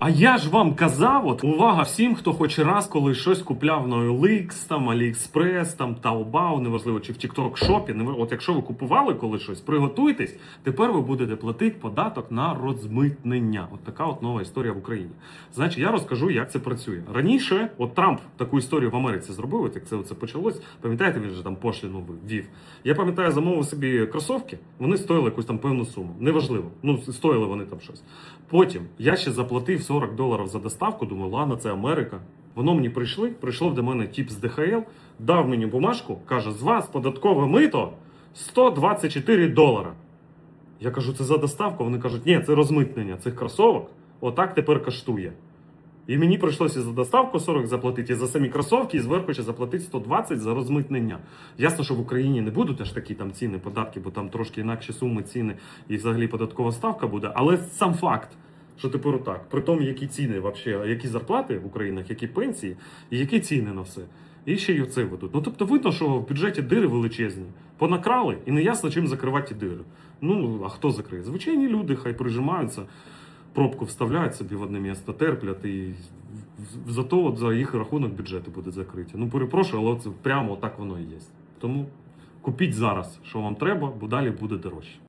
А я ж вам казав, от увага всім, хто хоч раз коли щось купляв на OLX, там AliExpress, там Taobao, неважливо, чи в TikTok шопі. От якщо ви купували коли щось, приготуйтесь, тепер ви будете платити податок на розмитнення. От така от нова історія в Україні. Значить, я розкажу, як це працює. Раніше, от Трамп таку історію в Америці зробив, от як це, це почалось. Пам'ятаєте, він же там пошліну ввів. Я пам'ятаю, замовив собі кросовки, вони стоїли якусь там певну суму. Неважливо. Ну, стоїли вони там щось. Потім я ще заплатив 40 доларів за доставку. Думаю, ладно, це Америка. Воно мені прийшли, прийшло до мене тіп з ДХЛ, дав мені бумажку, каже: з вас податкове мито 124 долара. Я кажу, це за доставку. Вони кажуть, ні, це розмитнення цих кросовок. Отак тепер коштує. І мені прийшлося за доставку 40 заплатити, і за самі кросовки, і зверху ще заплатити 120 за розмитнення. Ясно, що в Україні не будуть аж такі там ціни, податки, бо там трошки інакші суми ціни і взагалі податкова ставка буде. Але сам факт, що тепер отак, при тому, які ціни, вообще, які зарплати в Українах, які пенсії, і які ціни на все. І ще й оце ведуть. Ну тобто видно, що в бюджеті дири величезні. Понакрали і не ясно, чим закривати ті дири. Ну, а хто закриє? Звичайні люди, хай прижимаються пробку вставляють собі в одне місце, терплять, і зато от за їх рахунок бюджети будуть закриті. Ну, перепрошую, але це прямо так воно і є. Тому купіть зараз, що вам треба, бо далі буде дорожче.